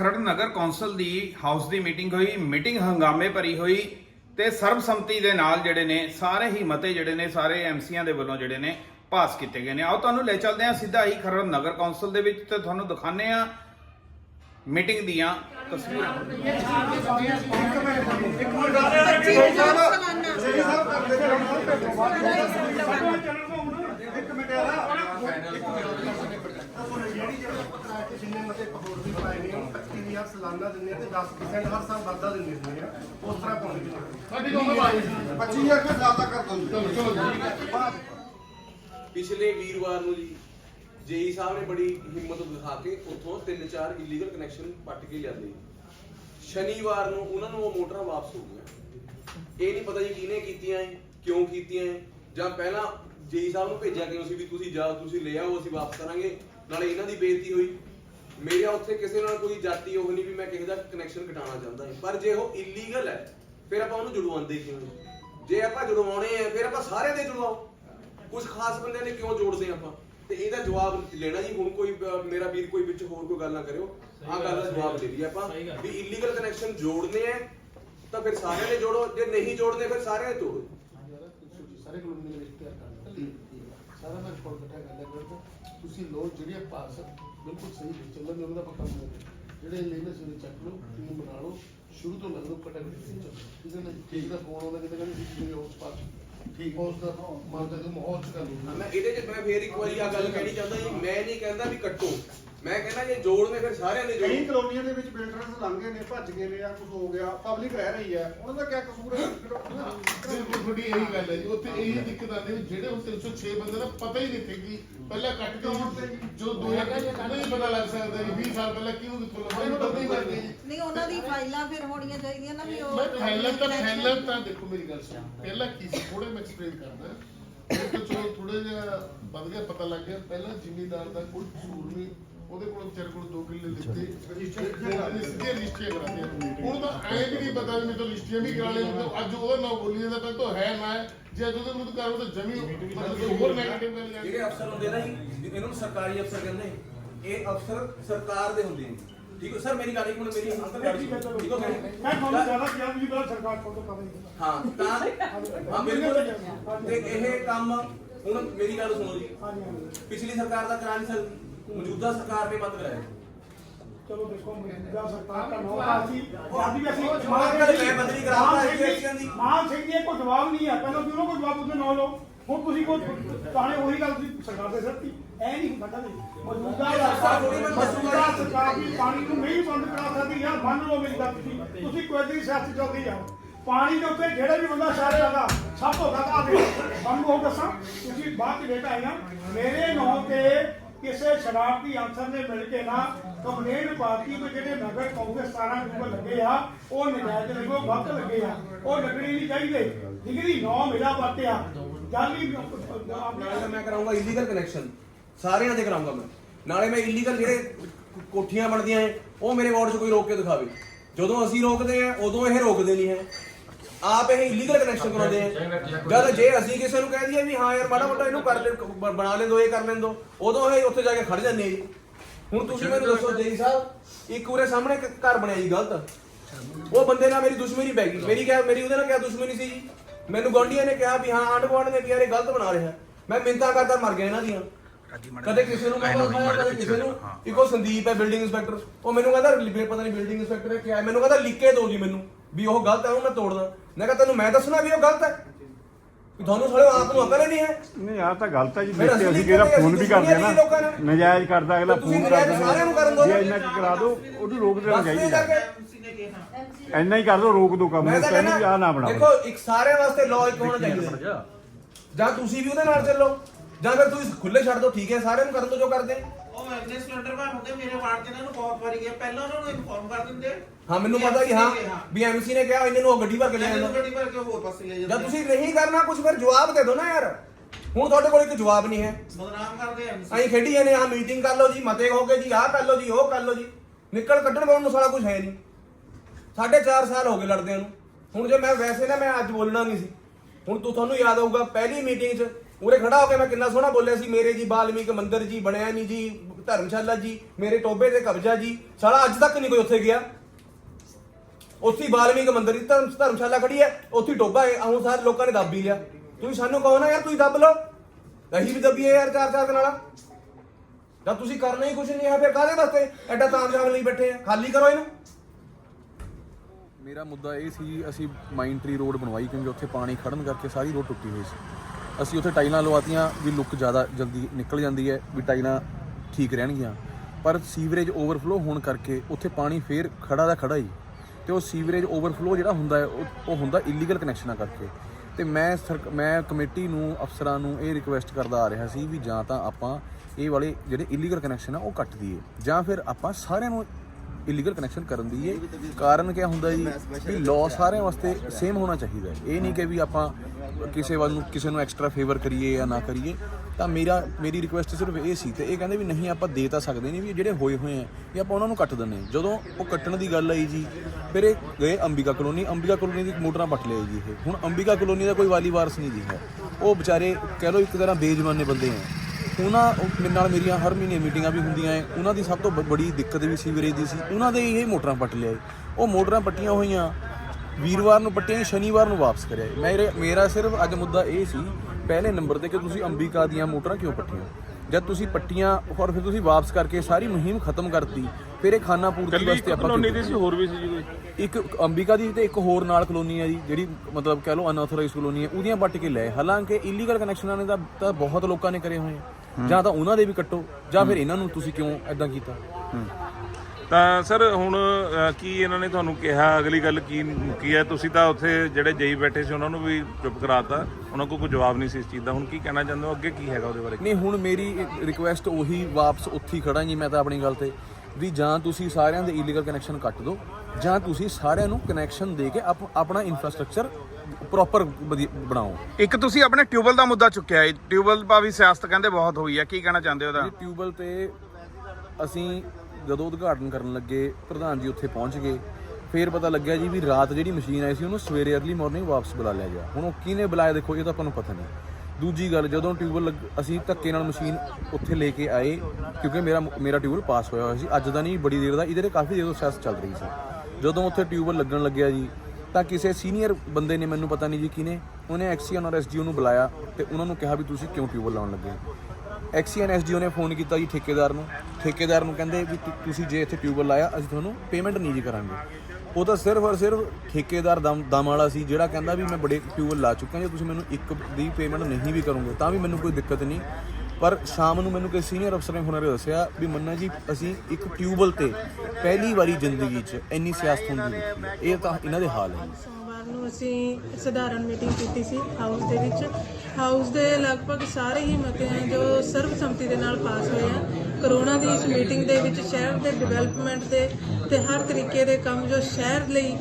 ਖਰੜ ਨਗਰ ਕੌਂਸਲ ਦੀ ਹਾਊਸ ਦੀ ਮੀਟਿੰਗ ਹੋਈ, ਮੀਟਿੰਗ ਹੰਗਾਮੇ ਭਰੀ ਹੋਈ ਤੇ ਸਰਬਸੰਮਤੀ ਦੇ ਨਾਲ ਜਿਹੜੇ ਨੇ, ਸਾਰੇ ਹੀ ਮਤੇ ਜਿਹੜੇ ਨੇ, ਸਾਰੇ ਐਮਸੀਆਂ ਦੇ ਵੱਲੋਂ ਜਿਹੜੇ ਨੇ ਪਾਸ ਕੀਤੇ ਗਏ ਨੇ। ਆਓ ਤੁਹਾਨੂੰ ਲੈ ਚੱਲਦੇ ਹਾਂ ਸਿੱਧਾ ਹੀ ਖਰੜ ਨਗਰ ਕੌਂਸਲ ਦੇ ਵਿੱਚ ਤੇ ਤੁਹਾਨੂੰ ਦਿਖਾਉਂਦੇ ਆ ਮੀਟਿੰਗ ਦੀਆਂ ਤਸਵੀਰਾਂ। ਜਿੰਨੇ ਮਤੇ ਹੋਰ ਵੀ ਪਾਏ ਨੇ ਉਹ 25000 ਸਾਲਾਨਾ ਦਿੰਦੇ ਆ ਤੇ 10% ਹਰ ਸਾਲ ਵਾਧਾ ਦਿੰਦੇ ਹੁੰਦੇ ਆ। ਉਸ ਤਰ੍ਹਾਂ ਪਾਉਣੀ ਚਾਹੀਦੀ ਸਾਡੀ ਤੋਂ ਭਾਈ 25000 ਰੁਪਏ ਜ਼ਿਆਦਾ ਕਰ ਦੋ ਚਲੋ ਚਲੋ ਜੀ। ਪਿਛਲੇ ਵੀਰਵਾਰ ਨੂੰ ਜੀ ਜੇਈ ਸਾਹਿਬ ਨੇ ਬੜੀ ਹਿੰਮਤ ਦਿਖਾ ਕੇ ਉੱਥੋਂ ਤਿੰਨ ਚਾਰ ਇਲੀਗਲ ਕਨੈਕਸ਼ਨ ਪੱਟ ਕੇ ਲਿਆਂਦੇ। ਸ਼ਨੀਵਾਰ ਨੂੰ ਉਹਨਾਂ ਨੂੰ ਉਹ ਮੋਟਰਾਂ ਵਾਪਸ ਹੋ ਗਈਆਂ। ਇਹ ਨਹੀਂ ਪਤਾ ਜੀ ਕਿਹਨੇ ਕੀਤੀਆਂ ਹੈ ਕਿਉਂ ਕੀਤੀਆਂ ਹੈ ਜਾਂ ਪਹਿਲਾਂ ਜੇਈ ਸਾਹਿਬ ਨੂੰ ਭੇਜਿਆ ਕਿਉਂ ਸੀ ਵੀ ਤੁਸੀਂ ਜਾਓ ਤੁਸੀਂ ਲੈ ਆਓ ਅਸੀਂ ਵਾਪਸ ਕਰਾਂਗੇ। ਨਾਲੇ ਇਹਨਾਂ ਦੀ ਬੇਇੱਜ਼ਤੀ ਹੋਈ। ਮੇਰਾ ਉੱਥੇ ਕਿਸੇ ਨਾਲ ਕੋਈ ਜਾਤੀ ਉਹ ਨਹੀਂ ਵੀ ਮੈਂ ਕਿਸੇ ਦਾ ਕਨੈਕਸ਼ਨ ਕਟਾਉਣਾ ਚਾਹੁੰਦਾ ਹਾਂ। ਪਰ ਜੇ ਉਹ ਇਲੀਗਲ ਹੈ ਫਿਰ ਆਪਾਂ ਉਹਨੂੰ ਜੁੜਵਾਉਂਦੇ ਕਿਉਂ? ਜੇ ਆਪਾਂ ਜੁੜਵਾਉਣੇ ਆ ਫਿਰ ਆਪਾਂ ਸਾਰਿਆਂ ਦੇ ਜੁੜਵਾਓ। ਕੁਝ ਖਾਸ ਬੰਦਿਆਂ ਨੇ ਕਿਉਂ ਜੋੜਦੇ ਆਪਾਂ? ਤੇ ਇਹਦਾ ਜਵਾਬ ਲੈਣਾ ਜੀ ਹੁਣ ਕੋਈ ਮੇਰਾ ਵੀਰ ਕੋਈ ਵਿੱਚ ਹੋਰ ਕੋਈ ਗੱਲ ਨਾ ਕਰਿਓ। ਆਹ ਗੱਲ ਦਾ ਜਵਾਬ ਦੇ ਦਈਏ ਆਪਾਂ ਵੀ ਇਲੀਗਲ ਕਨੈਕਸ਼ਨ ਜੋੜਨੇ ਆ ਤਾਂ ਫਿਰ ਸਾਰਿਆਂ ਦੇ ਜੋੜੋ। ਜੇ ਨਹੀਂ ਜੋੜਨੇ ਫਿਰ ਸਾਰਿਆਂ ਦੇ ਤੋੜੋ। ਸਾਰੇ ਕੋਲ ਮੇਰੇ ਵਿੱਚ ਤਿਆਰ ਕਰ ਦਿੱਤਾ ਸਾਰਾ ਮੈਂ ਛੋੜ ਇਕੱਠਾ ਕਰ ਲਿਆ ਕਰਦਾ ਤੁਸੀਂ ਲੋਕ ਜਿਹੜੇ ਪਾਸ ਬਿਲਕੁਲ ਸਹੀ ਵਿੱਚ ਚੱਲਣ ਦੇ ਉਹਨਾਂ ਦਾ ਪਤਾ ਨਹੀਂ ਜਿਹੜੇ ਲੈਣੇ ਸਵੇਰੇ ਚੱਕ ਲਓ ਟੀਮ ਬਣਾ ਲਓ ਸ਼ੁਰੂ ਤੋਂ ਲੱਗੋ ਕਟਾ ਕਟਾ ਚੱਲੋ ਠੀਕ ਹੈ ਨਾ ਜੀ? ਦਾ ਫੋਨ ਆਉਂਦਾ ਕਿਤੇ ਕਹਿੰਦੇ ਤੁਸੀਂ ਮੇਰੇ ਉਸ ਪਾਸ ਠੀਕ। ਉਸ ਦਾ ਮੰਨਦਾ ਕਿ ਮਾਹੌਲ ਚ ਕਰ ਲਓ। ਮੈਂ ਇਹਦੇ 'ਚ ਮੈਂ ਫੇਰ ਇੱਕ ਵਾਰੀ ਆ ਗੱਲ ਕਹਿਣੀ ਚਾਹੁੰਦਾ ਜੀ। ਮੈਂ ਨਹੀਂ ਕਹਿੰਦਾ ਵੀ ਕੱਟੋ। ਮੈਂ ਕਹਿੰਦਾ ਜੇ ਜੋੜਨੇ ਫਿਰ ਸਾਰਿਆਂ ਦੇ ਕਈ ਜੋੜੋ ਕਲੋਨੀਆਂ ਦੇ ਵਿੱਚ ਬਿਲਡਰਸ ਲੰਘੇ ਨੇ ਭੱਜ ਗਏ ਨੇ ਜਾਂ ਕੁਝ ਹੋ ਗਿਆ ਪਬਲਿਕ ਰਹਿ ਰਹੀ ਹੈ। ਉਹਨਾਂ ਦਾ ਕੀ ਕਸੂਰ ਹੈ? ਬਿਲਕੁਲ ਤੁਹਾਡੀ ਇਹੀ ਗੱਲ ਹੈ ਜੀ। ਉੱਥੇ ਇਹੀ ਦਿੱਕਤ ਆਉਂਦੀ ਵੀ ਜਿਹੜੇ ਉਹ 306 ਬੰਦੇ ਦਾ ਪਤਾ ਹੀ ਨਹੀਂ ਸੀ ਕਿ ਪਹਿਲਾਂ ਕੱਟ ਕੇ ਜੋ। ਦੋ ਨਹੀਂ ਪਤਾ ਲੱਗ ਸਕਦਾ ਜੀ 20 ਸਾਲ ਪਹਿਲਾਂ ਕਿਉਂ ਕਿੱਥੋਂ ਪਤਾ ਹੀ ਜੀ। ਨਹੀਂ ਉਹਨਾਂ ਦੀ ਫਾਈਲਾਂ ਫਿਰ ਹੋਣੀਆਂ ਚਾਹੀਦੀਆਂ ਨਾ ਵੀ ਉਹ ਮੈਂ ਤਾਂ ਤਾਂ ਦੇਖੋ ਮੇਰੀ ਗੱਲ ਸੁਣ। ਪਹਿਲਾਂ ਕੀ ਸੀ? ਥੋੜੇ ਮੈਂ ਐਕਸਪਲੇਨ ਕਰਦਾ। ਉਹ ਤਾਂ ਥੋੜਾ ਜਿਹਾ ਵੱਧ ਗਿਆ ਪਤਾ ਲੱਗ ਗਿਆ। ਪਹਿਲਾਂ ਜ਼ਿਮੀਦਾਰ ਦਾ ਕੋਈ ਕਸੂਰ ਨਹੀਂ। ਉਹਦੇ ਕੋਲ ਵਿਚਾਰੇ ਕੋਲ 2 ਕਿੱਲੇ ਲਿੱਤੇ ਸਿੱਧੇ ਰਜਿਸਟਰੀ ਕਰਾਤੇ ਹੁਣ ਤਾਂ ਐ ਵੀ ਨਹੀਂ ਪਤਾ ਵੀ ਮੇਰੇ ਤੋਂ ਲਿਸਟੀਆਂ ਵੀ ਕਰਾ ਲਏ ਅੱਜ ਉਹ ਨਾ ਬੋਲੀ ਜਾਂਦਾ ਤਾਂ ਤੋਂ ਹੈ ਨਾ ਹੈ। ਜੇ ਅੱਜ ਉਹਦੇ ਮੁੱਦ ਕਰੋ ਤਾਂ ਜਮੀ ਮਤਲਬ ਹੋਰ ਨੈਗੇਟਿਵ ਗੱਲ ਜਾਂਦੀ ਜਿਹੜੇ ਅਫਸਰ ਹੁੰਦੇ ਨਾ ਜੀ ਇਹਨਾਂ ਨੂੰ ਸਰਕਾਰੀ ਅਫਸਰ ਕਹਿੰਦੇ। ਇਹ ਅਫਸਰ ਸਰਕਾਰ ਦੇ ਹੁੰਦੇ ਨੇ। ਠੀਕ ਹੈ ਸਰ ਮੇਰੀ ਗੱਲ ਇੱਕ ਮਿੰਟ ਮੇਰੀ ਗੱਲ ਸੁਣੋ ਠੀਕ ਹੋ ਮੈਂ ਤੁਹਾਨੂੰ ਜ਼ਿਆਦਾ ਕਿਹਾ ਵੀ ਬੜਾ ਸਰਕਾਰ ਕੋਲ ਤੋਂ ਨਹੀਂ ਹਾਂ ਤਾਂ ਹਾਂ ਬਿਲਕੁਲ ਤੇ ਇਹ ਕੰਮ ਹੁਣ ਮੇਰੀ ਗੱਲ ਸੁਣੋ ਜੀ। ਪਿਛਲੀ ਸਰਕਾਰ ਦਾ ਕਰਾ ਨਹੀਂ ਸਕਦੀ। ਮੌਜੂਦਾ ਸਰਕਾਰ ਨੇ ਬੰਦ ਕਰਾਇਆ ਚਲੋ ਦੇਖੋ ਮੌਜੂਦਾ ਸਰਕਾਰ ਦਾ ਨੌਕਰ ਸੀ ਜਦ ਵੀ ਅਸੀਂ ਜਵਾਬ ਕਰ ਲੈ ਬਦਲੀ ਕਰਾ ਦਿੱਤਾ ਮਾਨ ਸਿੰਘ ਦੀ- ਐਜੂਕੇਸ਼ਨ ਦੀ। ਮਾਨ ਸਿੰਘ ਦੀ ਕੋਈ ਜਵਾਬ ਨਹੀਂ ਹੈ ਪਹਿਲਾਂ ਵੀ ਉਹਨਾਂ ਕੋਲ ਜਵਾਬ ਉਹਦੇ ਨਾਲ ਲਓ। ਹੁਣ ਤੁਸੀਂ ਕੋਈ ਕਹਾਣੀ ਉਹੀ ਗੱਲ ਤੁਸੀਂ ਸਰਕਾਰ ਦੇ ਸਿਰ ਐ ਨਹੀਂ ਹੁੰਦਾ ਕਦੇ ਮੌਜੂਦਾ ਸਰਕਾਰ ਮੌਜੂਦਾ ਸਰਕਾਰ ਵੀ ਪਾਣੀ ਨੂੰ ਨਹੀਂ ਬੰਦ ਕਰਾ ਸਕਦੀ ਯਾਰ ਮੰਨ ਲਓ ਮੇਰੀ ਗੱਲ ਤੁਸੀਂ। ਤੁਸੀਂ ਕੋਈ ਦੀ ਸਿਆਸਤ ਚੱਲਦੀ ਜਾਓ ਪਾਣੀ ਦੇ ਉੱਤੇ ਜਿਹੜਾ ਵੀ ਬੰਦਾ ਸਾਰੇ ਦਾ ਸਭ ਤੋਂ ਜ਼ਿਆਦਾ ਦੇ ਤੁਹਾਨੂੰ ਉਹ ਦੱਸਾਂ ਤੁਸੀਂ ਬਾਅਦ ਚ ਡੇਟਾ ਆਈਆਂ। ਮੇਰੇ ਨਾਂ ਤੇ ਕਿਸੇ ਸ਼ਰਾਰਤੀ ਅਨਸਰ ਨੇ ਮਿਲ ਕੇ ਨਾ ਕੰਪਲੇਨ ਪਾਤੀ ਕਿ ਜਿਹੜੇ ਨਗਰ ਕਾਂਗਰਸ 17 ਅਕਤੂਬਰ ਲੱਗੇ ਆ, ਉਹ ਨਜਾਇਜ਼ ਲੱਗੇ ਉਹ ਲੱਗੇ ਆ। ਉਹ ਲੱਗਣੀ ਨਹੀਂ ਚਾਹੀਦੇ। ਡਿਗਰੀ 9 ਮਿਲਾ ਵਰਤਿਆ ਗੱਲ ਹੀ ਨਾਲੇ ਮੈਂ ਕਰਾਉਂਗਾ ਇਲੀਗਲ ਕਨੈਕਸ਼ਨ ਸਾਰਿਆਂ ਦੇ ਕਰਾਉਂਗਾ ਮੈਂ। ਨਾਲੇ ਮੈਂ ਇਲੀਗਲ ਜਿਹੜੇ ਕੋਠੀਆਂ ਬਣਦੀਆਂ ਐ, ਉਹ ਮੇਰੇ ਵਾਰਡ 'ਚ ਕੋਈ ਰੋਕ ਕੇ ਦਿਖਾਵੇ। ਜਦੋਂ ਅਸੀਂ ਰੋਕਦੇ ਆ ਉਦੋਂ ਇਹ ਰੋਕਦੇ ਨਹੀਂ ਹੈ ਆਪ ਇਹ ਇਲੀਗਲ ਕਨੈਕਸ਼ਨ ਕਰਾਉਂਦੇ ਆ। ਜਦ ਜੇ ਅਸੀਂ ਕਿਸੇ ਨੂੰ ਕਹਿ ਦਈਏ ਵੀ ਹਾਂ ਯਾਰ ਮਾੜਾ ਮੋਟਾ ਇਹਨੂੰ ਕਰ ਲੈ ਬਣਾ ਲੈਣ ਦੋ ਇਹ ਕਰ ਲੈਣ ਦੋ ਉਦੋਂ ਇਹ ਉੱਥੇ ਜਾ ਕੇ ਖੜ ਜਾਂਦੇ ਆ ਜੀ। ਹੁਣ ਤੁਸੀਂ ਮੈਨੂੰ ਦੱਸੋ ਜੇਈ ਸਾਹਿਬ ਇੱਕ ਉਰੇ ਸਾਹਮਣੇ ਇੱਕ ਘਰ ਬਣਿਆ ਜੀ ਗਲਤ। ਉਹ ਬੰਦੇ ਨਾਲ ਮੇਰੀ ਦੁਸ਼ਮਣੀ ਪੈ ਗਈ। ਮੇਰੀ ਕਿਆ ਮੇਰੀ ਉਹਦੇ ਨਾਲ ਕਿਆ ਦੁਸ਼ਮਣੀ ਸੀ ਜੀ। ਮੈਨੂੰ ਗਵਾਂਢੀਆਂ ਨੇ ਕਿਹਾ ਵੀ ਹਾਂ ਆਂਢ ਗੁਆਂਢ ਨੇ ਕਿਹਾ ਇਹ ਗਲਤ ਬਣਾ ਰਿਹਾ। ਮੈਂ ਮਿੰਤਾ ਕਰ ਕਰ ਮਰ ਗਿਆ ਇਹਨਾਂ ਦੀਆਂ। ਕਦੇ ਕਿਸੇ ਨੂੰ ਮੈਂ ਕਦੇ ਕਿਸੇ ਨੂੰ। ਇੱਕੋ ਸੰਦੀਪ ਹੈ ਬਿਲਡਿੰਗ ਇੰਸਪੈਕਟਰ ਉਹ ਮੈਨੂੰ ਕਹਿੰਦਾ ਪਤਾ ਨਹੀਂ ਬਿਲਡਿੰਗ ਇੰਸਪੈਕਟਰ ਹੈ ਕਿਹਾ ਹੈ। ਮੈਨੂੰ ਕਹਿੰਦਾ ਲਿਖ ਕੇ ਦਿਓ ਜੀ ਮੈਨੂੰ। ਵੀ ਉਹ ਗਲਤ ਹੈ ਉਹ ਮੈਂ ਤੋੜਦਾ। ਮੈਂ ਕਿਹਾ ਤੈਨੂੰ ਮੈਂ ਦੱਸਣਾ ਵੀ ਉਹ ਗਲਤ ਹੈ? ਵੀ ਤੁਹਾਨੂੰ ਸਾਲੇ ਆਪ ਨੂੰ ਅਕਲ ਹੀ ਨਹੀਂ ਹੈ। ਨਹੀਂ ਆ ਤਾਂ ਗਲਤ ਹੈ ਜੀ ਫਿਰ ਦੇਖ ਅਸੀਂ ਕਿਹੜਾ ਫੋਨ ਵੀ ਕਰਦੇ ਆ ਲੋਕਾਂ ਨਾ। ਨਜਾਇਜ਼ ਕਰਦਾ ਅਗਲਾ ਤੇ ਤੁਸੀਂ ਫੋਨ ਕਰ ਨਜਾਇਜ਼ ਸਾਰਿਆਂ ਨੂੰ ਕਰਨ ਦਿਓ ਜੇ ਨਾ। ਇੰਨਾ ਕੁ ਕਰਾ ਦਿਓ ਉਹਨੂੰ ਰੋਕ ਦੇਣਾ ਬਸ ਇਹ ਚਾਹੀਦਾ ਕਰਕੇ ਇੰਨਾ ਹੀ ਕਰ ਦਿਓ ਰੋਕ ਦਿਓ ਕੰਮ। ਮੈਂ ਨੂੰ ਤਾਂ ਕਹਿੰਦੇ ਆ ਨਾ ਬਣਾਓ। ਦੇਖੋ ਇੱਕ ਸਾਰਿਆਂ ਵਾਸਤੇ ਲਾਅ ਇੱਕ ਹੋਣਾ ਚਾਹੀਦਾ। ਜਾਂ। ਤੁਸੀਂ ਵੀ ਉਹਦੇ ਨਾਲ ਚੱਲੋ। ਜਾਂ ਫਿਰ ਤੁਸੀਂ ਖੁੱਲੇ ਛੱਡ ਦਿਓ ਠੀਕ ਹੈ ਸਾਰਿਆਂ ਨੂੰ ਕਰਨ ਦਿਓ ਜੋ ਕਰਦੇ। ਉਹ ਸਿਲੰਡਰ ਭਾਰ ਹੁੰਦੇ ਮੇਰੇ ਵਾਰਡ ਇਹਨਾਂ ਨੂੰ ਬਹੁਤ ਵਾਰੀ ਗਿਆ ਪਹਿਲਾਂ ਉਹਨਾਂ ਨੂੰ ਇਨਫੋਰਮ ਕਰ ਦਿੰਦੇ। ਹਾਂ ਮੈਨੂੰ ਪਤਾ ਕਿ ਹਾਂ ਵੀ ਐਮਸੀ ਨੇ ਕਿਹਾ ਇਹਨਾਂ ਨੂੰ ਉਹ ਗੱਡੀ ਭਰ ਕੇ ਲੈ ਇਹਨਾਂ ਨੂੰ ਜਾਂਦਾ ਗੱਡੀ ਭਰ ਕੇ ਹੋਰ ਪਾਸੇ ਲੈ ਜਾਂਦੇ ਤੁਸੀਂ ਨਹੀਂ ਕਰਨਾ ਕੁਝ ਫਿਰ ਜਵਾਬ ਦੇ ਦਿਓ ਨਾ ਯਾਰ। ਹੁਣ ਤੁਹਾਡੇ ਕੋਲ ਇੱਕ ਜਵਾਬ ਨਹੀਂ ਹੈ। ਬਦਨਾਮ ਕਰਦੇ ਆ MC ਅਸੀਂ ਖੇਡੀ ਜਾਂਦੇ ਆ ਮੀਟਿੰਗ ਕਰ ਲਓ ਜੀ ਮਤੇ ਹੋ ਗਏ ਜੀ ਆਹ ਕਰ ਲਓ ਜੀ ਉਹ ਕਰ ਲਓ ਜੀ। ਨਿਕਲ ਕੱਢਣ ਵਾਲ ਨੂੰ ਸਾਰਾ ਕੁਝ ਹੈ ਨਹੀਂ। ਸਾਢੇ 4 ਸਾਲ ਹੋ ਗਏ ਲੜਦਿਆਂ ਨੂੰ। ਹੁਣ ਜੇ ਮੈਂ ਵੈਸੇ ਨਾ ਮੈਂ ਅੱਜ ਬੋਲਣਾ ਨਹੀਂ ਸੀ। ਹੁਣ ਤੂੰ ਤੁਹਾਨੂੰ ਯਾਦ ਹੋਊਗਾ ਪਹਿਲੀ ਮੀਟਿੰਗ 'ਚ ਉਰੇ ਖੜਾ ਹੋ ਕੇ ਮੈਂ ਕਿੰਨਾ ਸੋਹਣਾ ਬੋਲਿਆ ਸੀ ਮੇਰੇ ਜੀ ਬਾਲਮੀਕ ਮੰਦਿਰ ਜੀ ਬਣਿਆ ਨਹੀਂ ਜੀ ਧਰਮਸ਼ਾਲਾ ਜੀ, ਮੇਰੇ ਟੋਬੇ ਤੇ ਕਬਜ਼ਾ ਜੀ, ਸਾਲਾ ਅੱਜ ਤੱਕ ਨਹੀਂ ਕੋਈ ਉੱਥੇ ਗਿਆ। ਉੱਥੇ ਹੀ ਮੰਦਿਰ ਦੀ ਧਰਮ ਧਰਮਸ਼ਾਲਾ ਖੜੀ ਹੈ, ਉੱਥੇ ਟੋਬਾ ਹੈ, ਆਉਂ ਸਾਰੇ ਲੋਕਾਂ ਨੇ ਦੱਬ ਹੀ ਲਿਆ। ਤੁਸੀਂ ਸਾਨੂੰ ਕਹੋ ਨਾ ਯਾਰ, ਤੁਸੀਂ ਦੱਬ ਲਓ। ਅਸੀਂ ਵੀ ਦੱਬੀਏ ਯਾਰ ਚਾਰ ਚਾਰ ਦਿਨਾਂ ਜਦ ਤੁਸੀਂ ਕਰਨਾ ਹੀ ਕੁਝ ਨਹੀਂ ਹੈ, ਫਿਰ ਕਾਹਦੇ ਵਾਸਤੇ ਐਡਾ ਤਾਮਝਾਮ ਲਈ ਬੈਠੇ ਆ? ਖਾਲੀ ਕਰੋ ਇਹਨੂੰ। ਮੇਰਾ ਮੁੱਦਾ ਇਹ ਸੀ, ਅਸੀਂ ਮਾਈਨ ਟਰੀ ਰੋਡ ਬਣਵਾਈ, ਕਿਉਂਕਿ ਉੱਥੇ ਪਾਣੀ ਖੜਨ ਕਰਕੇ ਸਾਰੀ ਰੋਡ ਟੁੱਟੀ ਹੋਈ ਸੀ। ਅਸੀਂ ਉੱਥੇ ਟਾਈਲਾਂ ਲਵਾਤੀਆਂ, ਵੀ ਲੁੱਕ ਜ਼ਿਆਦਾ ਜਲਦੀ ਨਿਕਲ ਜਾਂਦੀ ਹੈ, ਵੀ ਟਾਈਲਾਂ ਠੀਕ ਰਹਿਣਗੀਆਂ। ਪਰ ਸੀਵਰੇਜ ਓਵਰਫਲੋ ਹੋਣ ਕਰਕੇ ਉੱਥੇ ਪਾਣੀ ਫੇਰ ਖੜਾ ਦਾ ਖੜਾ ਹੀ। ਤੇ ਉਹ ਸੀਵਰੇਜ ਓਵਰਫਲੋ ਜਿਹੜਾ ਹੁੰਦਾ ਹੈ, ਉਹ ਉਹ ਹੁੰਦਾ ਇਲੀਗਲ ਕਨੈਕਸ਼ਨਾਂ ਕਰਕੇ। ਤੇ ਮੈਂ ਸਰਕ- ਮੈਂ ਕਮੇਟੀ ਨੂੰ, ਅਫਸਰਾਂ ਨੂੰ ਇਹ ਰਿਕੁਐਸਟ ਕਰਦਾ ਆ ਰਿਹਾ ਸੀ ਵੀ ਜਾਂ ਤਾਂ ਆਪਾਂ ਇਹ ਵਾਲੇ ਜਿਹੜੇ ਇਲੀਗਲ ਕਨੈਕਸ਼ਨ ਆ, ਉਹ ਕੱਟ ਦਈਏ। ਜਾਂ ਫਿਰ ਆਪਾਂ ਸਾਰਿਆਂ ਨੂੰ ਇਲੀਗਲ ਕਨੈਕਸ਼ਨ ਕਰਨ ਦੀ ਇਹ ਕਾਰਨ ਕੀ ਹੁੰਦਾ ਜੀ? ਵੀ ਲਾਅ ਸਾਰਿਆਂ ਵਾਸਤੇ ਸੇਮ ਹੋਣਾ ਚਾਹੀਦਾ ਹੈ। ਇਹ ਨਹੀਂ ਕਿ ਵੀ ਆਪਾਂ ਕਿਸੇ ਵੱਲ ਨੂੰ, ਕਿਸੇ ਨੂੰ ਐਕਸਟਰਾ ਫੇਵਰ ਕਰੀਏ ਜਾਂ ਨਾ ਕਰੀਏ। ਤਾਂ ਮੇਰਾ, ਮੇਰੀ ਰਿਕੁਐਸਟ ਸਿਰਫ ਇਹ ਸੀ ਤੇ ਇਹ ਕਹਿੰਦੇ ਵੀ ਨਹੀਂ, ਆਪਾਂ ਦੇ ਤਾਂ ਸਕਦੇ ਨਹੀਂ ਵੀ ਜਿਹੜੇ ਹੋਏ ਹੋਏ ਆ, ਇਹ ਆਪਾਂ ਉਹਨਾਂ ਨੂੰ ਕੱਟ ਦਿੰਨੇ ਜਦੋਂ ਉਹ ਕੱਟਣ ਦੀ ਗੱਲ ਆਈ ਜੀ, ਫਿਰ ਇਹ ਗਏ ਅੰਬਿਕਾ ਕਲੋਨੀ। ਅੰਬਿਕਾ ਕਲੋਨੀ ਦੀ ਮੋਟਰਾਂ ਪੱਟ ਲਿਆ ਜੀ ਇਹ। ਹੁਣ ਅੰਬਿਕਾ ਕਲੋਨੀ ਦਾ ਕੋਈ ਵਾਲੀ ਵਾਰਸ ਨਹੀਂ ਜੀ ਹੈ। ਉਹ ਵਿਚਾਰੇ ਕਹਿ ਲਓ ਇੱਕ ਤਰ੍ਹਾਂ ਬੇਜ਼ਮਾਨੇ ਬੰਦੇ ਆ। ਉਹਨਾਂ ਉਹ ਮੇਰੇ ਨਾਲ ਮੇਰੀਆਂ ਹਰ ਮਹੀਨੇ ਮੀਟਿੰਗਾਂ ਵੀ ਹੁੰਦੀਆਂ ਐ। ਉਹਨਾਂ ਦੀ ਸਭ ਤੋਂ ਬ- ਬੜੀ ਦਿੱਕਤ ਵੀ ਸੀਵਰੇਜ ਦੀ ਸੀ। ਉਹਨਾਂ ਦੇ ਇਹ ਮੋਟਰਾਂ ਪੱਟ ਲਿਆਏ। ਉਹ ਮੋਟਰਾਂ ਪੱਟੀਆਂ ਹੋਈਆਂ ਵੀਰਵਾਰ ਨੂੰ ਪੱਟੀਆਂ ਸ਼ਨੀਵਾਰ ਨੂੰ ਵਾਪਸ ਕਰਿਆ ਮੇਰੇ ਮੇਰਾ ਸਿਰਫ ਅੱਜ ਮੁੱਦਾ ਇਹ ਸੀ ਪਹਿਲੇ ਨੰਬਰ ਤੇ ਕਿ ਤੁਸੀਂ ਅੰਬਿਕਾ ਦੀਆਂ ਮੋਟਰਾਂ ਕਿਉਂ ਪੱਟੀਆਂ? ਜਦ ਤੁਸੀਂ ਪੱਟੀਆਂ ਔਰ ਫਿਰ ਤੁਸੀਂ ਵਾਪਸ ਕਰਕੇ ਸਾਰੀ ਮੁਹਿੰਮ ਖਤਮ ਕਰਤੀ ਫਿਰ ਇਹ ਖਾਨਾ ਪੂਰਤੀ ਵਾਸਤੇ ਆਪਾਂ ਕਲੋਨੀ ਦੀ ਸੀ ਹੋਰ ਵੀ ਸੀ ਜੀ ਕੋਈ? ਇੱਕ ਅੰਬਿਕਾ ਦੀ ਤੇ ਇੱਕ ਹੋਰ ਨਾਲ ਕਲੋਨੀ ਹੈ ਜੀ ਜਿਹੜੀ ਮਤਲਬ ਕਹਿ ਲਓ ਅਨਆਥੋਰਾਈਜ਼ਡ ਕਲੋਨੀ ਹੈ ਉਹਦੀਆਂ ਪੱਟ ਕੇ ਲਏ। ਹਾਲਾਂਕਿ ਇਲੀਗਲ ਕਨੈਕਸ਼ਨਾਂ ਨੇ ਤਾਂ ਤਾਂ ਬਹੁਤ ਲੋਕਾਂ ਨੇ ਕਰੇ ਹੋਏ ਆ। ਜਾਂ ਤਾਂ ਉਹਨਾਂ ਦੇ ਵੀ ਕੱਟੋ ਜਾਂ ਫਿਰ ਇਹਨਾਂ ਨੂੰ ਤੁਸੀਂ ਕਿਉਂ ਐਦਾਂ ਕੀਤਾ? ਤਾਂ ਸਰ ਹੁਣ ਅ, ਕੀ ਇਹਨਾਂ ਨੇ ਤੁਹਾਨੂੰ ਕਿਹਾ? ਅਗਲੀ ਗੱਲ ਕੀ ਕੀ ਹੈ? ਤੁਸੀਂ ਤਾਂ ਉੱਥੇ ਜਿਹੜੇ ਜਈ ਬੈਠੇ ਸੀ ਉਹਨਾਂ ਨੂੰ ਵੀ ਚੁੱਪ ਕਰਾਤਾ। ਉਹਨਾਂ ਕੋਲ ਕੋਈ ਜਵਾਬ ਨਹੀਂ ਸੀ ਇਸ ਚੀਜ਼ ਦਾ। ਹੁਣ ਕੀ ਕਹਿਣਾ ਚਾਹੁੰਦੇ ਹੋ? ਅੱਗੇ ਕੀ ਹੈਗਾ ਉਹਦੇ ਬਾਰੇ? ਨਹੀਂ ਹੁਣ ਮੇਰੀ ਰਿਕੁਐਸਟ ਉਹੀ ਵਾਪਸ ਉੱਥੇ ਹੀ ਖੜਾ ਜੀ ਮੈਂ ਤਾਂ ਆਪਣੀ ਗੱਲ ਤੇ ਵੀ ਜਾਂ ਤੁਸੀਂ ਸਾਰਿਆਂ ਦੇ ਇਲੀਗਲ ਕਨੈਕਸ਼ਨ ਕੱਟ ਦਿਓ ਜਾਂ ਤੁਸੀਂ ਸਾਰਿਆਂ ਨੂੰ ਕਨੈਕਸ਼ਨ ਦੇ ਕੇ ਆਪ- ਆਪਣਾ ਇਨਫਰਾਸਟ੍ਰਕਚਰ ਪ੍ਰੋਪਰ ਬਣਾਓ। ਇੱਕ ਤੁਸੀਂ ਆਪਣੇ ਟਿਊਬਲ ਦਾ ਮੁੱਦਾ ਚੁੱਕਿਆ ਹੈ। ਟਿਊਬਲ ਪਾ ਵੀ ਸਿਆਸਤ ਕਹਿੰਦੇ ਬਹੁਤ ਹੋਈ ਹੈ। ਕੀ ਕਹਿਣਾ ਚਾਹੁੰਦੇ ਹੋ ਇਹ ਟਿਊਬਲ ਤੇ ਅਸੀਂ ਜਦੋਂ ਉਦਘਾਟਨ ਕਰਨ ਲੱਗੇ ਪ੍ਰਧਾਨ ਜੀ ਉੱਥੇ ਪਹੁੰਚ ਗਏ। ਫੇਰ ਪਤਾ ਲੱਗਿਆ ਜੀ ਵੀ ਰਾਤ ਜਿਹੜੀ ਮਸ਼ੀਨ ਆਈ ਸੀ ਉਹਨੂੰ ਸਵੇਰੇ ਅਰਲੀ ਮਾਰਨਿੰਗ ਵਾਪਸ ਬੁਲਾ ਲਿਆ ਗਿਆ। ਹੁਣ ਉਹ ਕਿਹਨੇ ਬੁਲਾਇਆ ਦੇਖੋ ਇਹ ਤਾਂ ਆਪਾਂ ਨੂੰ ਪਤਾ ਨਹੀਂ। ਦੂਜੀ ਗੱਲ ਜਦੋਂ ਟਿਊਬਲ ਅਸੀਂ ਧੱਕੇ ਨਾਲ ਮਸ਼ੀਨ ਉੱਥੇ ਲੈ ਕੇ ਆਏ ਕਿਉਂਕਿ ਮੇਰਾ ਮੇਰਾ ਟਿਊਬਲ ਪਾਸ ਹੋਇਆ ਹੋਇਆ ਸੀ। ਅੱਜ ਦਾ ਨਹੀਂ ਬੜੀ ਦੇਰ ਦਾ ਇਹਦੇ ਤੇ ਕਾਫੀ ਦੇਰ ਤੋਂ ਸਿਆਸਤ ਚੱਲ ਰਹੀ ਸੀ। ਜਦੋਂ ਉੱਥੇ ਟਿਊਬਲ ਲੱਗਣ ਲੱਗਿਆ ਜੀ ਤਾਂ ਕਿਸੇ ਸੀਨੀਅਰ ਬੰਦੇ ਨੇ ਮੈਨੂੰ ਪਤਾ ਨਹੀਂ ਜੀ ਕਿਨੇ ਉਹਨੇ ਐਕਸੀਅਨ ਔਰ ਐਸਡੀਓ ਨੂੰ ਬੁਲਾਇਆ ਤੇ ਉਹਨਾਂ ਨੂੰ ਕਿਹਾ ਵੀ ਤੁਸੀਂ ਕਿਉਂ ਟਿਊਬਲ ਲਾਉਣ ਲੱਗੇ ਐਕਸੀਅਨ ਐਸਡੀਓ ਨੇ ਫੋਨ ਕੀਤਾ ਜੀ ਠੇਕੇਦਾਰ ਨੂੰ। ਠੇਕੇਦਾਰ ਨੂੰ ਕਹਿੰਦੇ ਵੀ ਤੁਸੀਂ ਜੇ ਇੱਥੇ ਟਿਊਬਲ ਲਾਇਆ, ਅਸੀਂ ਤੁਹਾਨੂੰ ਪੇਮੈਂਟ ਨਹੀਂ ਜੀ ਕਰਾਂਗੇ। ਉਹ ਤਾਂ ਸਿਰਫ ਔਰ ਸਿਰਫ ਠੇਕੇਦਾਰ ਦਮ ਦਮ ਵਾਲਾ ਸੀ, ਜਿਹੜਾ ਕਹਿੰਦਾ ਵੀ ਮੈਂ ਬੜੇ ਟਿਊਬਲ ਲਾ ਚੁੱਕਾ ਜੇ, ਤੁਸੀਂ ਮੈਨੂੰ ਇੱਕ ਦੀ ਪੇਮੈਂਟ ਨਹੀਂ ਵੀ ਕਰੋਗੇ, ਤਾਂ ਵੀ ਮੈਨੂੰ ਕੋਈ ਦਿੱਕਤ ਨਹੀਂ। ਪਰ ਸ਼ਾਮ ਨੂੰ ਮੈਨੂੰ ਕਿਸੇ ਸੀਨੀਅਰ ਅਫਸਰ ਨੇ ਹੁਣੇ ਦੱਸਿਆ ਵੀ ਮੰਨਾ ਜੀ, ਅਸੀਂ ਇੱਕ ਟਿਊਬਲ ਤੇ ਪਹਿਲੀ ਵਾਰੀ ਜ਼ਿੰਦਗੀ 'ਚ ਇੰਨੀ ਸਿਆਸਤ ਹੁੰਦੀ ਹੈ। ਇਹ ਤਾਂ ਇਹਨਾਂ ਦੇ ਹਾਲ ਹੈ ਸੋਮਵਾਰ ਨੂੰ ਅਸੀਂ ਸਧਾਰਨ ਮੀਟਿੰਗ ਕੀਤੀ ਸੀ ਹਾਊਸ ਦੇ ਵਿੱਚ। ਹਾਊਸ ਦੇ ਲਗਭਗ ਸਾਰੇ ਹੀ ਮਤੇ ਹੈ ਜੋ ਸਰਬਸੰਮਤੀ ਦੇ ਨਾਲ ਪਾਸ ਹੋਏ ਆ। ਕਰੋਨਾ ਦੀ ਇਸ ਮੀਟਿੰਗ ਦੇ ਵਿੱਚ ਸ਼ਹਿਰ ਦੇ ਡਿਵੈਲਪਮੈਂਟ ਦੇ ਤੇ ਹਰ ਤਰੀਕੇ ਦੇ ਕੰਮ ਜੋ ਸ਼ਹਿਰ ਲਈ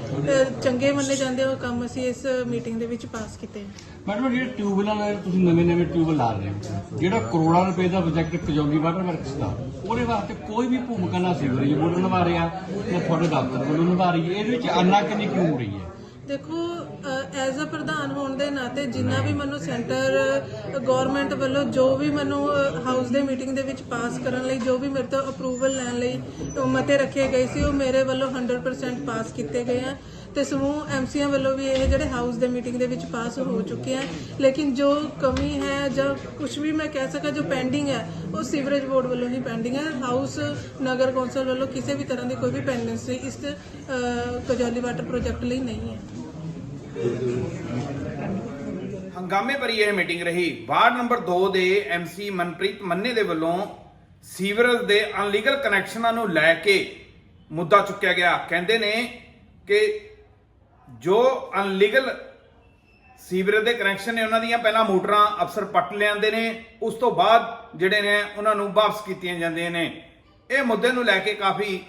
ਚੰਗੇ ਮੰਨੇ ਜਾਂਦੇ ਉਹ ਕੰਮ ਅਸੀਂ ਇਸ ਮੀਟਿੰਗ ਦੇ ਵਿੱਚ ਪਾਸ ਕੀਤੇ ਮੈਡਮ, ਜਿਹੜੇ ਟਿਊਬਲਾਂ ਨਾਲ ਤੁਸੀਂ ਨਵੇਂ ਨਵੇਂ ਟਿਊਬ ਲਾ ਰਹੇ ਹੋ, ਜਿਹੜਾ ਕਰੋੜਾਂ ਰੁਪਏ ਦਾ ਪ੍ਰੋਜੈਕਟ ਕਜੌਗੀ ਵਾਟਰ ਵਰਕਸ ਦਾ, ਉਹਦੇ ਵਾਸਤੇ ਕੋਈ ਵੀ ਭੂਮਿਕਾ ਨਾ ਸੀਵਰੇਜ ਬੋਰਡ ਨਿਭਾ ਰਿਹਾ ਤੁਹਾਡੇ ਦਫ਼ਤਰ ਵੱਲੋਂ ਨਿਭਾ ਰਹੀ ਹੈ, ਇਹਦੇ ਵਿੱਚ ਅੰਨਾ ਕਿਉਂ ਹੋ ਰਹੀ ਹੈ? ਦੇਖੋ ਐਜ਼ ਅ ਪ੍ਰਧਾਨ ਹੋਣ ਦੇ ਨਾਤੇ ਜਿੰਨਾ ਵੀ ਮੈਨੂੰ ਸੈਂਟਰ ਗਵਰਨਮੈਂਟ ਵੱਲੋਂ ਜੋ ਵੀ ਮੈਨੂੰ ਹਾਊਸ ਦੇ ਮੀਟਿੰਗ ਦੇ ਵਿੱਚ ਪਾਸ ਕਰਨ ਲਈ, ਜੋ ਵੀ ਮੇਰੇ ਤੋਂ ਅਪਰੂਵਲ ਲੈਣ ਲਈ ਮਤੇ ਰੱਖੇ ਗਏ ਸੀ, ਉਹ ਮੇਰੇ ਵੱਲੋਂ 100% ਪਾਸ ਕੀਤੇ ਗਏ ਆ। ਤੇ ਸਮੂਹ ਐਮਸੀਆਂ ਵੱਲੋਂ ਵੀ ਇਹ ਜਿਹੜੇ ਹਾਊਸ ਦੇ ਮੀਟਿੰਗ ਦੇ ਵਿੱਚ ਪਾਸ ਹੋ ਚੁੱਕੇ ਆ। ਲੇਕਿਨ ਜੋ ਕਮੀ ਹੈ ਜਾਂ ਕੁਝ ਵੀ ਮੈਂ ਕਹਿ ਸਕਾਂ ਜੋ ਪੈਂਡਿੰਗ ਹੈ, ਉਹ ਸੀਵਰੇਜ ਬੋਰਡ ਵੱਲੋਂ ਹੀ ਪੈਂਡਿੰਗ ਹੈ। ਹਾਊਸ ਨਗਰ ਕੌਂਸਲ ਵੱਲੋਂ ਕਿਸੇ ਵੀ ਤਰ੍ਹਾਂ ਦੀ ਕੋਈ ਵੀ ਪੈਂਡੈਂਸੀ ਇਸ ਕਜੌਲੀ ਵਾਟਰ ਪ੍ਰੋਜੈਕਟ ਲਈ ਨਹੀਂ ਹੈ। ਹੰਗਾਮੇ ਭਰੀ ਇਹ ਮੀਟਿੰਗ ਰਹੀ। ਵਾਰਡ ਨੰਬਰ 2 ਦੇ ਐਮਸੀ ਮਨਪ੍ਰੀਤ ਮੰਨੇ ਦੇ ਵੱਲੋਂ ਸੀਵਰੇਜ ਦੇ ਅਨਲੀਗਲ ਕਨੈਕਸ਼ਨਾਂ ਨੂੰ ਲੈ ਕੇ ਮੁੱਦਾ ਚੁੱਕਿਆ ਗਿਆ। ਕਹਿੰਦੇ ਨੇ ਕਿ ਜੋ ਅਨਲੀਗਲ ਸੀਵਰੇਜ ਦੇ ਕਨੈਕਸ਼ਨ ਨੇ ਉਹਨਾਂ ਦੀਆਂ ਪਹਿਲਾਂ ਮੋਟਰਾਂ ਅਫਸਰ ਪੱਟ ਲਿਆਂਦੇ ਨੇ, ਉਸ ਤੋਂ ਬਾਅਦ ਜਿਹੜੇ ਨੇ ਉਹਨਾਂ ਨੂੰ ਵਾਪਸ ਕੀਤੀਆਂ ਜਾਂਦੀਆਂ ਨੇ। ਇਹ ਮੁੱਦੇ ਨੂੰ ਲੈ ਕੇ ਕਾਫੀ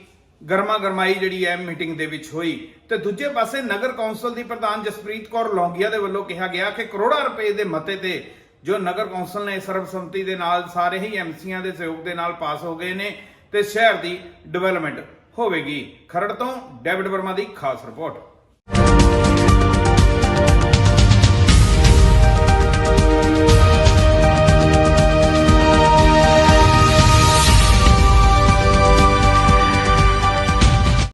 ਗਰਮਾ ਗਰਮਾਈ ਜਿਹੜੀ ਹੈ ਮੀਟਿੰਗ ਦੇ ਵਿੱਚ ਹੋਈ। ਤੇ ਦੂਜੇ ਪਾਸੇ ਨਗਰ ਕੌਂਸਲ ਦੀ ਪ੍ਰਧਾਨ ਜਸਪ੍ਰੀਤ ਕੌਰ ਲੌਂਗੀਆ ਦੇ ਵੱਲੋਂ ਕਿਹਾ ਗਿਆ ਕਿ ਕਰੋੜਾਂ ਰੁਪਏ ਦੇ ਮਤੇ ਤੇ ਜੋ ਨਗਰ ਕੌਂਸਲ ਨੇ ਸਰਬਸੰਮਤੀ ਦੇ ਨਾਲ ਸਾਰੇ ਹੀ ਐਮਸੀਆਂ ਦੇ ਸਹਿਯੋਗ ਦੇ ਨਾਲ ਪਾਸ ਹੋ ਗਏ ਨੇ ਤੇ ਸ਼ਹਿਰ ਦੀ ਡਿਵੈਲਪਮੈਂਟ ਹੋਵੇਗੀ। ਖਰੜ ਤੋਂ ਡੇਵਿਡ ਵਰਮਾ ਦੀ ਖਾਸ ਰਿਪੋਰਟ।